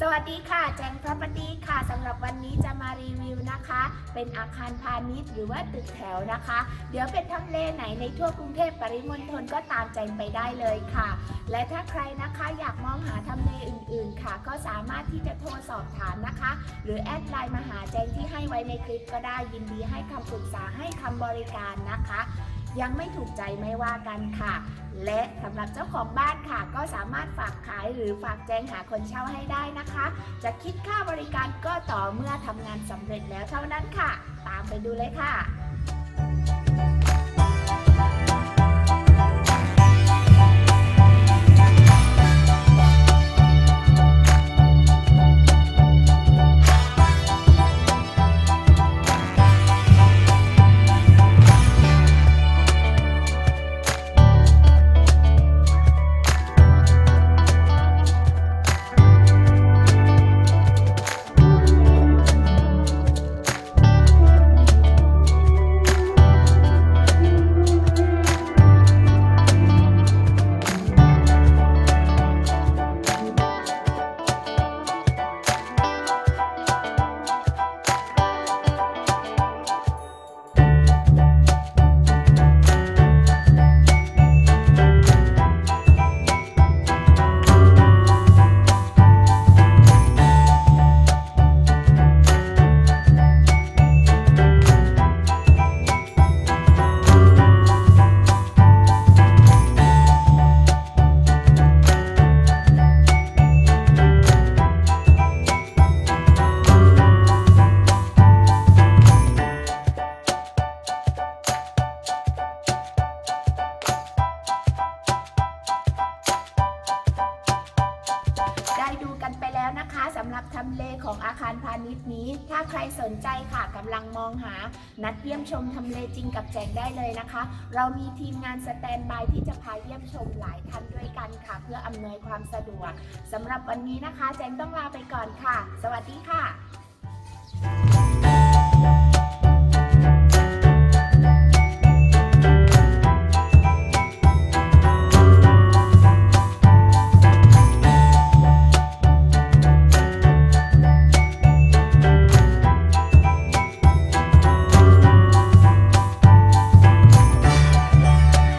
สวัสดีค่ะ แจงพร o p e r t y ค่ะสำหรับวันนี้จะมารีวิวนะคะ เป็นอาคารพาณิชย์หรือว่าตึกแถวนะคะ เดี๋ยวเป็นทำเลไหนในทั่วกรุงเทพปริมณฑลก็ตามแจงไปได้เลยค่ะ และถ้าใครนะคะอยากมองหาทำเลอื่นๆค่ะ ก็สามารถที่จะโทรสอบถามนะคะ หรือแอดไลน์มาหาแจงที่ให้ไว้ในคลิปก็ได้ยินดีให้คำปรึกษาให้คำบริการนะคะ ยังไม่ถูกใจไม่ว่ากันค่ะ และสำหรับเจ้าของบ้านค่ะ ก็สามารถฝากขายหรือฝากแจ้งหาคนเช่าให้ได้นะคะ จะคิดค่าบริการก็ต่อเมื่อทำงานสำเร็จแล้วเท่านั้นค่ะ ตามไปดูเลยค่ะ สำหรับทำเลของอาคารพาณิชย์นี้ ถ้าใครสนใจค่ะกำลังมองหา นัดเยี่ยมชมทำเลจริงกับแจงได้เลยนะคะ เรามีทีมงานสแตนบายที่จะพาเยี่ยมชมหลายท่านด้วยกันค่ะ เพื่ออำนวยความสะดวกสำหรับวันนี้นะคะ แจงต้องลาไปก่อนค่ะ สวัสดีค่ะ